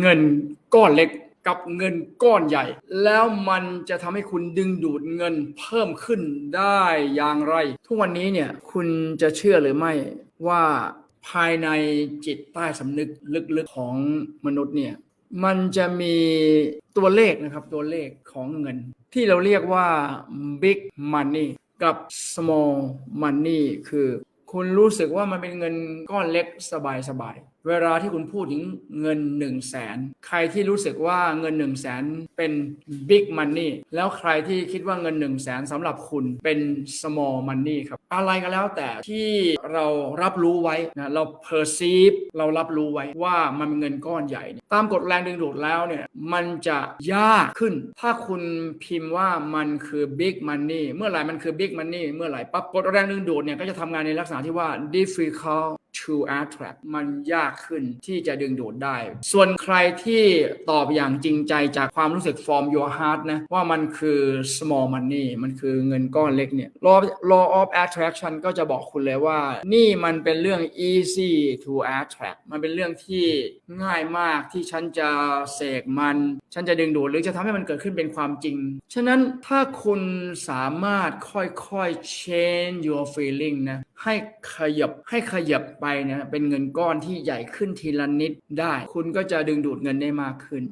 เงินก้อนเล็กกับเงินก้อนใหญ่ แล้วมันจะทำให้คุณดึงดูดเงินเพิ่มขึ้นได้อย่างไร ทุกวันนี้เนี่ยคุณจะเชื่อหรือไม่ว่าภายในจิตใต้สำนึกลึกๆของมนุษย์เนี่ยมันจะมีตัวเลขนะครับตัวเลขของเงิน ที่เราเรียกว่า big money กับ small money คือ คุณรู้สึกว่ามันเป็นเงินก้อนเล็กสบายๆเวลาที่คุณพูดถึงเงิน1 0 0 0 0แสนใครที่รู้สึกว่าเงิน1 0 0 0 0แสนเป็น big money แล้วใครที่คิดว่าเงิน1 0 0 0 0แสนสำหรับคุณเป็น small money ครับ อะไรก็แล้วแต่ที่เรารับรู้ไว้นะเรา perceive เรารับรู้ไว้ว่ามันเป็นเงินก้อนใหญ่ ตามกฎแรงดึงดูดแล้วเนี่ยมันจะยากขึ้น ถ้าคุณพิมพ์ว่ามันคือ big money เมื่อไหร่มันคือ big money เมื่อไหร่ปั๊บกฎแรงดึงดูดเนี่ยก็จะทำงานในลักษณะที่ว่า difficult to attract มันยากขึ้นที่จะดึงดูดได้ ส่วนใครที่ตอบอย่างจริงใจจากความรู้สึก from your heart นะ ว่ามันคือ small money มันคือเงินก้อนเล็กเนี่ย law law of attraction ก็จะบอกคุณเลยว่า นี่มันเป็นเรื่อง easy to attract มันเป็นเรื่องที่ง่ายมากที่ฉันจะเสกมัน ฉันจะดึงดูดหรือจะทำให้มันเกิดขึ้นเป็นความจริง ฉะนั้นถ้าคุณสามารถค่อยๆ change your feeling นะ ให้ขยับให้ขยับไปนะเป็นเงินก้อนที่ใหญ่ขึ้นทีละนิดได้ คุณก็จะดึงดูดเงินได้มากขึ้น